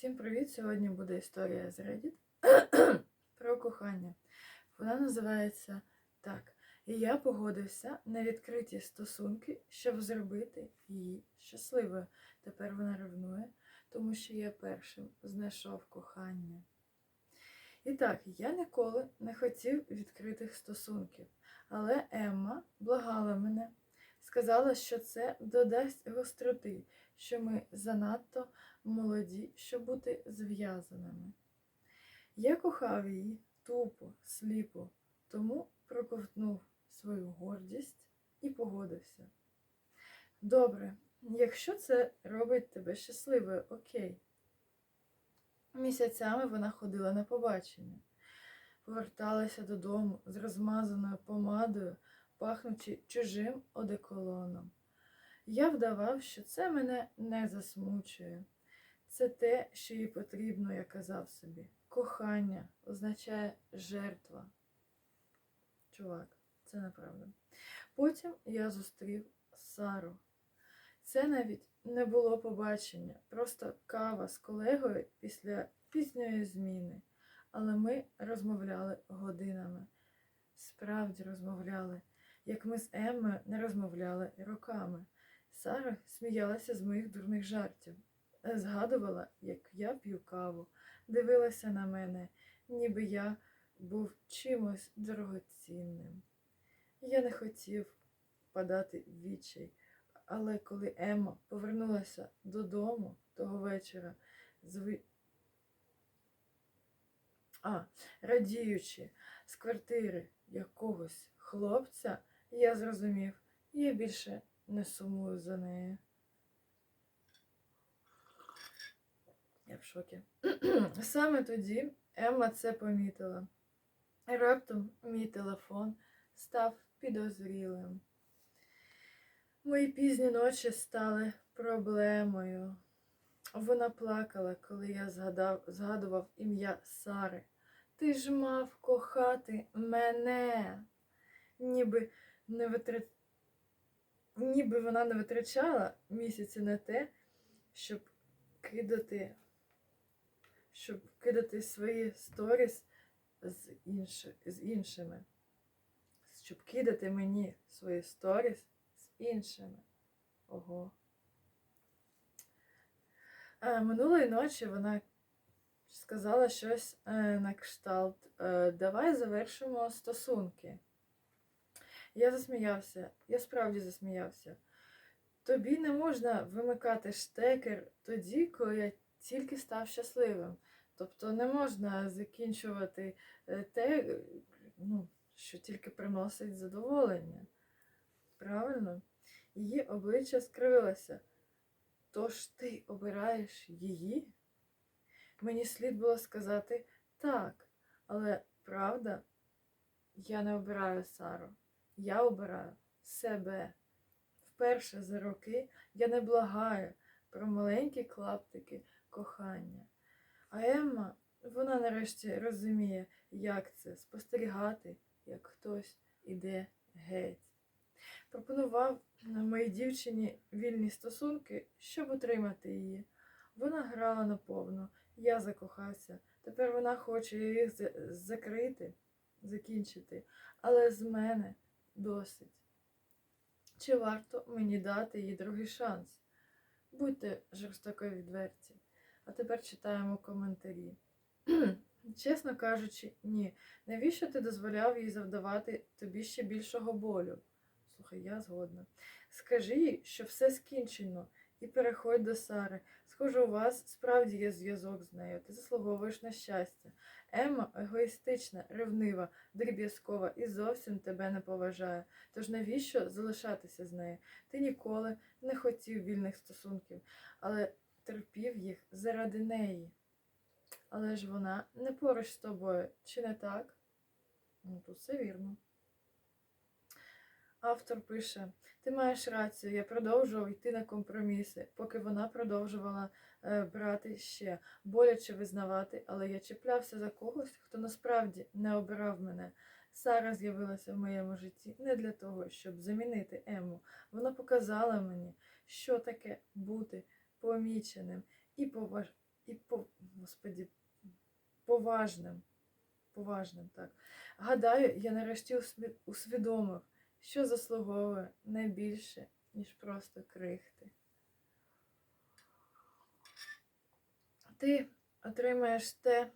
Всім привіт! Сьогодні буде історія з Reddit про кохання. Вона називається так. І я погодився на відкриті стосунки, щоб зробити її щасливою. Тепер вона ревнує, тому що я першим знайшов кохання. І так, я ніколи не хотів відкритих стосунків, але Емма благала мене, сказала, що це додасть гостроти, що ми занадто молоді, щоб бути зв'язаними. Я кохав її тупо, сліпо, тому проковтнув свою гордість і погодився. Добре, якщо це робить тебе щасливою, окей. Місяцями вона ходила на побачення, поверталася додому з розмазаною помадою, пахнучи чужим одеколоном. Я вдавав, що це мене не засмучує. Це те, що їй потрібно, я казав собі. Кохання означає жертва. Чувак, це неправда. Потім я зустрів Сару. Це навіть не було побачення, просто кава з колегою після пізньої зміни. Але ми розмовляли годинами. Справді розмовляли, як ми з Еммою не розмовляли роками. Сара сміялася з моїх дурних жартів, згадувала, як я п'ю каву, дивилася на мене, ніби я був чимось дорогоцінним. Я не хотів впадати в відчай, але коли Емма повернулася додому того вечора, зви... а, радіючи з квартири якогось хлопця, я зрозумів, я більше не сумую за нею. Я в шокі. Саме тоді Емма це помітила. Раптом мій телефон став підозрілим. Мої пізні ночі стали проблемою. Вона плакала, коли я згадав, згадував ім'я Сари. Ти ж мав кохати мене, ніби не витрат... ніби вона не витрачала місяці на те, щоб кидати, щоб кидати свої сторіс з, інш... з іншими. Щоб кидати мені свої сторіс з іншими. Ого. А, минулої ночі вона сказала щось е, на кшталт. Е, Давай завершимо стосунки. Я засміявся, я справді засміявся. Тобі не можна вимикати штекер тоді, коли я тільки став щасливим. Тобто не можна закінчувати е, те, ну, що тільки приносить задоволення. Правильно? Її обличчя скривилося. Тож ти обираєш її? Мені слід було сказати так, але правда, я не обираю Сару. Я обираю себе. Вперше за роки я не благаю про маленькі клаптики кохання. А Емма, вона нарешті розуміє, як це спостерігати, як хтось іде геть. Пропонував моїй дівчині вільні стосунки, щоб утримати її. Вона грала наповно, я закохався. Тепер вона хоче їх закрити, закінчити, але з мене досить. Чи варто мені дати їй другий шанс? Будьте жорстоко відверті. А тепер читаємо коментарі. Чесно кажучи, ні. Навіщо ти дозволяв їй завдавати тобі ще більшого болю? Слухай, я згодна. Скажи їй, що все скінчено, і переходь до Сари. Схоже, у вас справді є зв'язок з нею. Ти заслуговуєш на щастя. Емма егоїстична, ревнива, дріб'язкова і зовсім тебе не поважає. Тож навіщо залишатися з нею? Ти ніколи не хотів вільних стосунків, але терпів їх заради неї. Але ж вона не поруч з тобою, чи не так? Ну, тут все вірно. Автор пише: Ти маєш рацію, я продовжував йти на компроміси, поки вона продовжувала е, брати ще, боляче визнавати, але я чіплявся за когось, хто насправді не обирав мене. Сара з'явилася в моєму житті не для того, щоб замінити Ему. Вона показала мені, що таке бути поміченим і, поваж... і по... господі, поважним. Поважним, так. Гадаю, я нарешті усві- усвідомив, що заслуговує не більше, ніж просто крихти. Ти отримаєш те,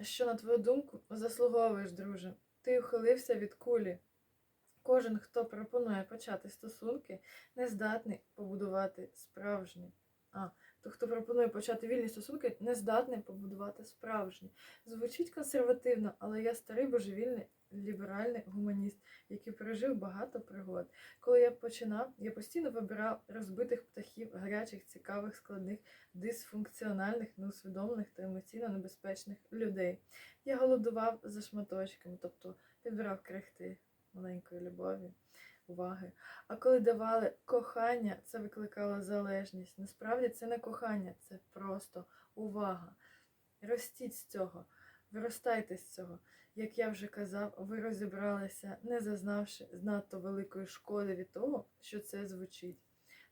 що, на твою думку, заслуговуєш, друже. Ти ухилився від кулі. Кожен, хто пропонує почати стосунки, не здатний побудувати справжні. А, то, хто пропонує почати вільні стосунки, не здатний побудувати справжні. Звучить консервативно, але я старий божевільний ліберальний гуманіст, який пережив багато пригод. Коли я починав, я постійно вибирав розбитих птахів, гарячих, цікавих, складних, дисфункціональних, неусвідомлених та емоційно небезпечних людей. Я голодував за шматочками, тобто підбирав крихти маленької любові, уваги. А коли давали кохання, це викликало залежність. Насправді це не кохання, це просто увага. Ростіть з цього, виростайте з цього. Як я вже казав, ви розібралися, не зазнавши надто великої шкоди від того, що це звучить.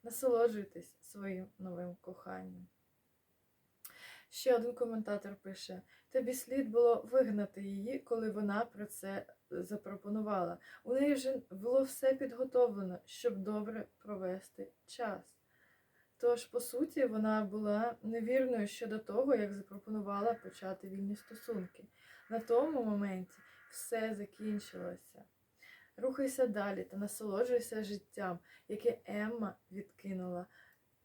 Насолоджуйтесь своїм новим коханням. Ще один коментатор пише: тобі слід було вигнати її, коли вона про це запропонувала. У неї вже було все підготовлено, щоб добре провести час. Тож, по суті, вона була невірною щодо того, як запропонувала почати вільні стосунки. На тому моменті все закінчилося. Рухайся далі та насолоджуйся життям, яке Емма відкинула.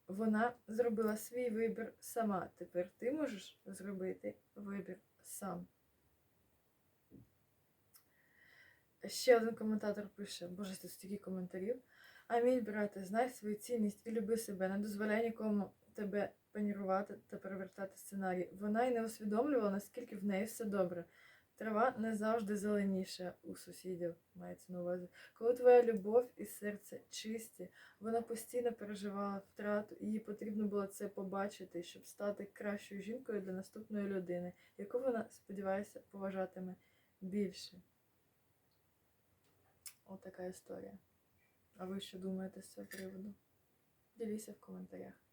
Вона зробила свій вибір сама. Тепер ти можеш зробити вибір сам. Ще один коментатор пише: Боже, тут стільки коментарів. Амінь, брате, знай свою цінність і люби себе. Не дозволяй нікому тебе панірувати та перевертати сценарій. Вона й не усвідомлювала, наскільки в неї все добре. Трава не завжди зеленіша у сусідів, мається на увазі. Коли твоя любов і серце чисті, вона постійно переживала втрату, і їй потрібно було це побачити, щоб стати кращою жінкою для наступної людини, яку вона, сподіваюся, поважатиме більше. Отака історія. А ви що думаєте з цього приводу? Діліться в коментарях.